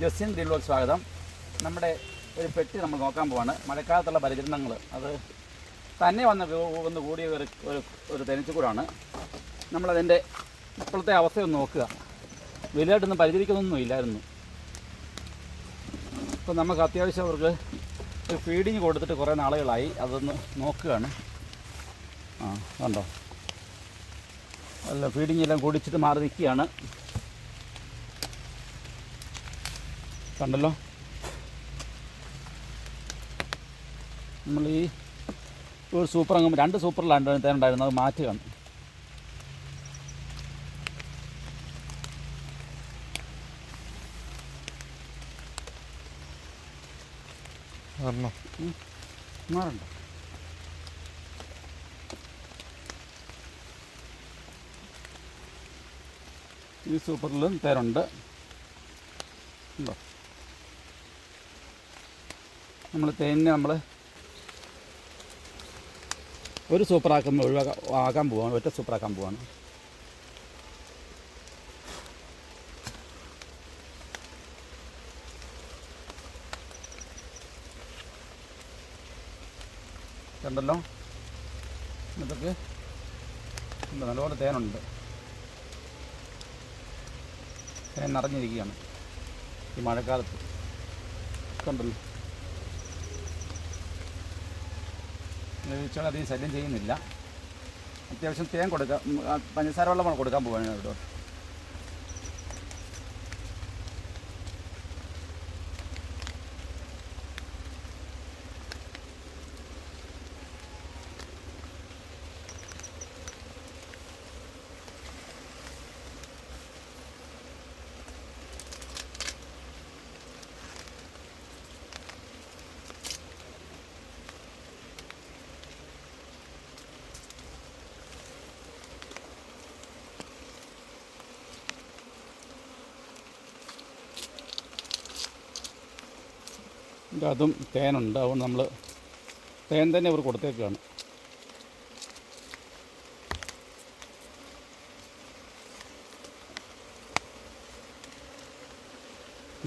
Justin ഗ്രീൻലോക്ക് സ്വാഗതം. നമ്മുടെ ഒരു പെട്ടി നമ്മൾ നോക്കാൻ പോവാണ്. മഴക്കാലത്തുള്ള പരിചരണങ്ങൾ. അത് തന്നെ വന്ന വന്ന് കൂടിയ ഒരു ഒരു ഒരു തെനിച്ചുകൂടാണ് നമ്മളതിന്റെ ഇപ്പോഴത്തെ അവസ്ഥയൊന്ന് നോക്കുക. വലുതായിട്ടൊന്നും പരിചരിക്കുന്നൊന്നും ഇല്ലായിരുന്നു. ഇപ്പം നമുക്ക് അത്യാവശ്യം അവർക്ക് ഒരു ഫീഡിങ് കൊടുത്തിട്ട് കുറേ നാളുകളായി. അതൊന്ന് നോക്കുകയാണ്. ആ കണ്ടോ? അല്ല ഫീഡിങ് എല്ലാം കുടിച്ചിട്ട് മാറി നിൽക്കുകയാണ്. കണ്ടല്ലോ? നമ്മൾ ഈ ഒരു സൂപ്പർ അങ്ങ് രണ്ട് സൂപ്പറിലാണ് ഉണ്ടായിരുന്നത് അത് മാറ്റുകയാണ് മാറണ്ട. ഈ സൂപ്പറിലും തേരുണ്ട്. നമ്മൾ തേനിനെ നമ്മൾ ഒരു സൂപ്പറാക്കുമ്പോൾ ഒഴിവാക്കാൻ ആക്കാൻ പോവാണ്. ഒറ്റ സൂപ്പറാക്കാൻ പോവാണ്. കണ്ടല്ലോ? ഇതൊക്കെ നല്ലപോലെ തേനുണ്ട്. തേൻ നിറഞ്ഞിരിക്കുകയാണ് ഈ മഴക്കാലത്ത്. കണ്ടല്ലോ. ചോദിച്ചാൽ അധികം ശല്യം ചെയ്യുന്നില്ല. അത്യാവശ്യം തേൻ കൊടുക്കാം. പഞ്ചസാര വെള്ളമാണ് കൊടുക്കാൻ പോവുകയാണ് കേട്ടോ ഇതിന്റെ അതും തേനുണ്ട് അതുകൊണ്ട് നമ്മൾ തേൻ തന്നെ ഇവർ കൊടുത്തേക്കാണ്.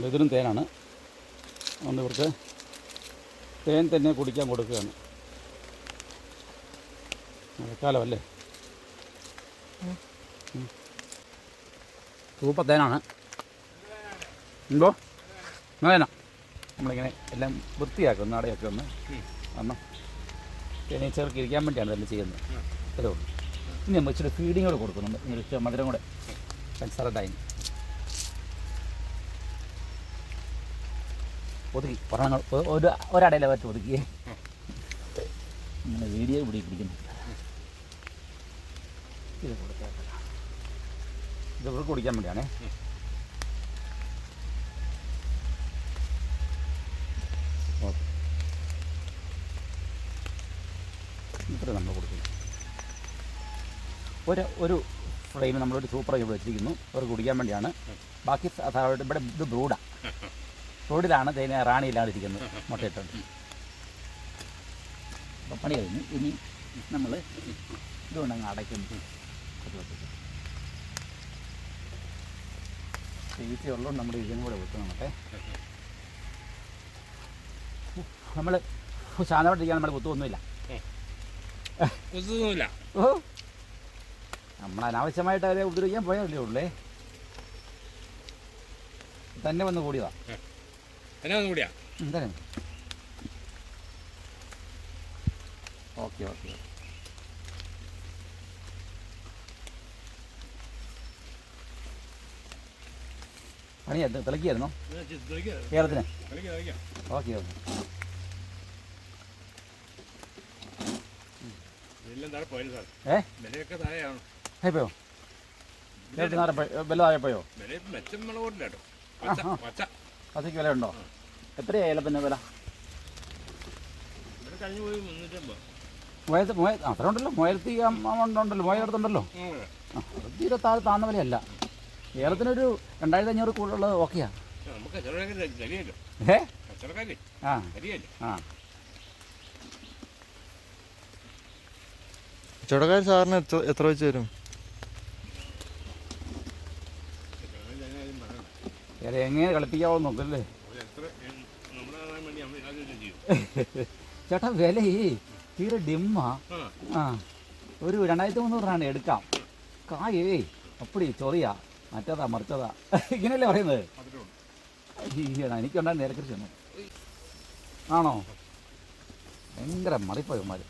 ഇതിനും തേനാണ്. അതുകൊണ്ട് ഇവർക്ക് തേൻ തന്നെ കുടിക്കാൻ കൊടുക്കുകയാണ്. മഴക്കാലം അല്ലേ സൂപ്പർ തേനാണ്. എന്തോ വേന നമ്മളിങ്ങനെ എല്ലാം വൃത്തിയാക്കും നടയൊക്കെ ഒന്ന് കാരണം തേനീച്ചകൾക്ക് ഇരിക്കാൻ വേണ്ടിയാണ് ഇതെല്ലാം ചെയ്യുന്നത്. അതേ ഉള്ളൂ. ഇനി നമ്മൾ ഇച്ചിരി ഫീഡിങ് കൂടെ കൊടുക്കുന്നുണ്ട്. ഇങ്ങനെ ഇച്ചിരി മധുരം കൂടെ പഞ്ചസാരട്ടായി ഒതുക്കി. പറഞ്ഞങ്ങൾ ഒരു ഒരടയിലെ പറ്റി ഒതുക്കിയേ ഇങ്ങനെ വീഡിയോ ഇവിടെ പിടിക്കുന്നു ഇത് കൊടുത്തേക്കാം. ഇത് കുടിക്കാൻ വേണ്ടിയാണേ ഓക്കെ ഇത്ര നമ്മൾ കൊടുക്കുന്നു ഒരു ഒരു ഫ്രെയിം നമ്മളൊരു സൂപ്പർ ഇവിടെ വെച്ചിരിക്കുന്നു. അവർ കുടിക്കാൻ വേണ്ടിയാണ്. ബാക്കി സാധാരണ ഇവിടെ ഇത് ബ്രൂഡാണ് ബ്രൂഡിലാണ് തേന റാണിയിലാണ് ഇരിക്കുന്നത് മുട്ടയിട്ടുണ്ട്. അപ്പം പണി കഴിഞ്ഞു ഇനി നമ്മൾ ഇതുകൊണ്ട് അങ്ങ് അടയ്ക്കുന്നു ഈച്ച ഉള്ളതുകൊണ്ട് നമ്മൾ ഇതും കൂടെ വെക്കും നമുക്ക് നമ്മൾ ശാന്തമായിട്ടിരിക്കാൻ നമ്മൾ കുത്തൊന്നുമില്ല ഓ. നമ്മൾ അനാവശ്യമായിട്ട് അവരെ ഉപദ്രവിക്കാൻ പോയല്ലേ ഉള്ളേ? തന്നെ വന്ന് കൂടിയതാ തന്നെ വന്ന് കൂടിയാ തന്നെ. ഓക്കെ ഓക്കെ പണി തിളക്കിയായിരുന്നോ കേരളത്തിന്? Okay okay. ഏ? വിലയൊക്കെ താഴെയാണ്? ആയിപ്പോയോ കേരളത്തിന് നാളെ വല്ല ആയപ്പോയോ വില ഇപ്പം മെച്ചം മുളക് കൊണ്ടില്ല കേട്ടോ ആ, പച്ച. പച്ച പച്ചയ്ക്ക് വില ഉണ്ടോ എത്രയായാലും പിന്നെ വില? മൂവായിരത്തി മൂവായിരത്തി അത്ര ഉണ്ടല്ലോ. മൂവായിരത്തി ഉണ്ടല്ലോ. മൂവായിരത്തുണ്ടല്ലോ ആ. അത് തീരെ താഴെ താഴ്ന്ന വിലയല്ല. ഏലത്തിനൊരു രണ്ടായിരത്തി അഞ്ഞൂറ് കൂടുതലുള്ളത് ഓക്കെയാ. ഏ? കച്ചവടക്കാരെ ആ. ആ. കച്ചവടക്കാർ സാറിന് എത്ര എത്ര വെച്ച് തരും? വേറെ എങ്ങനെ കളിപ്പിക്കാവോ നോക്കല്ലേ. ചേട്ടാ വില തീരെ ഡിമ്മാ. ആ ഒരു രണ്ടായിരത്തി മുന്നൂറ് രൂപയാണ് എടുക്കാം. കായേ അപ്പടി ചൊറിയാ. മറ്റതാ മറിച്ചതാ. ഇങ്ങനല്ലേ പറയുന്നത്? എനിക്കുണ്ടായ നേരെ കൃഷി ഒന്നും. ആണോ? ഭയങ്കര മറിപ്പോയി ഉമ്മാര്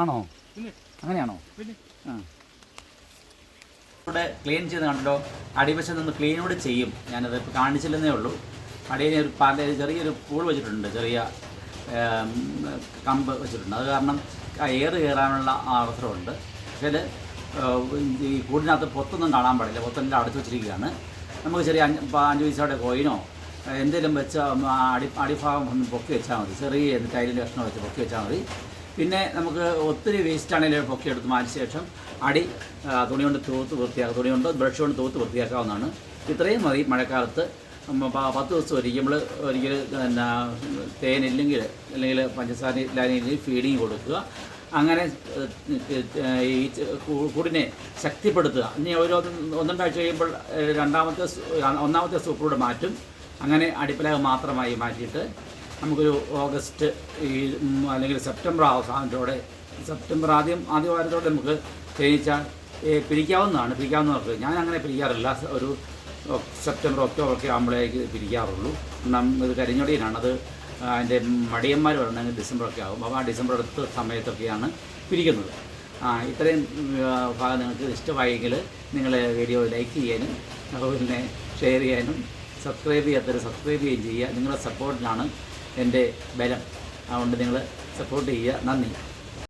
ആണോ? അങ്ങനെയാണോ? പിന്നെ. ആ. ഇവിടെ ക്ലീൻ ചെയ്ത് കണ്ടോ? അടിവശം നിന്ന് ക്ലീൻ കൂടെ ചെയ്യും. ഞാനത് ഇപ്പോൾ കാണിച്ചില്ലെന്നേ ഉള്ളൂ. അടിയിൽ ഒരു പല ചെറിയൊരു പൂൾ വെച്ചിട്ടുണ്ട്. ചെറിയ കമ്പ് വെച്ചിട്ടുണ്ട്. അത് കാരണം എയർ കയറാനുള്ള അവസരമുണ്ട്. പക്ഷേ ഈ കൂടിനകത്ത് പൊത്തൊന്നും കാണാൻ പാടില്ല. പൊത്തെല്ലാം അടച്ചു വെച്ചിരിക്കുകയാണ്. നമുക്ക് ചെറിയ അഞ്ച് അഞ്ച് പൈസയുടെ കോയിനോ എന്തെങ്കിലും വെച്ച് അടി അടിഭാഗം ഒന്ന് പൊക്കി വെച്ചാൽ മതി. ചെറിയ ടൈലിന്റെ കഷ്ണം വെച്ച് പൊക്കി വെച്ചാൽ മതി. പിന്നെ നമുക്ക് ഒത്തിരി വേസ്റ്റ് ആണെങ്കിലും പൊക്കി എടുത്ത് മാറ്റിയ ശേഷം അടി തുണി കൊണ്ട് തൂത്ത് വൃത്തിയാക്കുക തുണി കൊണ്ട് ബ്രഷ് കൊണ്ട് തൂത്ത് വൃത്തിയാക്കാവുന്നതാണ്. ഇത്രയും മതി മഴക്കാലത്ത്. പത്ത് ദിവസം ഒരിക്കൽ നമ്മൾ ഒരിക്കൽ പിന്നെ തേനില്ലെങ്കിൽ അല്ലെങ്കിൽ പഞ്ചസാര ഇല്ലാതെങ്കിൽ ഫീഡിങ് കൊടുക്കുക. അങ്ങനെ ഈ കൂടിനെ ശക്തിപ്പെടുത്തുക. ഇനി ഓരോ ഒന്നുണ്ടാഴ്ച കഴിയുമ്പോൾ രണ്ടാമത്തെ ഒന്നാമത്തെ സൂപ്പറൂടെ മാറ്റും. അങ്ങനെ അടിപ്പലക മാത്രമായി മാറ്റിയിട്ട് നമുക്കൊരു ഓഗസ്റ്റ് ഈ അല്ലെങ്കിൽ സെപ്റ്റംബർ അവസാനത്തോടെ സെപ്റ്റംബർ ആദ്യം ആദ്യ വാരത്തോടെ നമുക്ക് തേനീച്ച പിരിക്കാവുന്നതാണ്. പിരിക്കാവുന്നവർക്ക് ഞാൻ അങ്ങനെ പിരിക്കാറില്ല ഒരു സെപ്റ്റംബർ ഒക്ടോബർ ഒക്കെ ആകുമ്പോഴേക്ക് പിരിക്കാറുള്ളൂ. ഇത് കരിഞ്ഞൊടിയിലാണ്. അത് അതിന്റെ മടിയന്മാർ വരണമെങ്കിൽ ഡിസംബറൊക്കെ ആകും അപ്പോൾ ആ ഡിസംബർ അടുത്ത സമയത്തൊക്കെയാണ് പിരിക്കുന്നത്. ആ ഇത്രയും ഭാഗം നിങ്ങൾക്ക് ഇഷ്ടമായെങ്കിൽ നിങ്ങൾ വീഡിയോ ലൈക്ക് ചെയ്യാനും അതുപോലെ ഷെയർ ചെയ്യാനും സബ്സ്ക്രൈബ് ചെയ്യാത്തവർ സബ്സ്ക്രൈബ് ചെയ്യുകയും ചെയ്യുക. നിങ്ങളുടെ സപ്പോർട്ടിനാണ് എന്റെ ബലം. അതുകൊണ്ട് നിങ്ങൾ സപ്പോർട്ട് ചെയ്യുക. നന്ദി.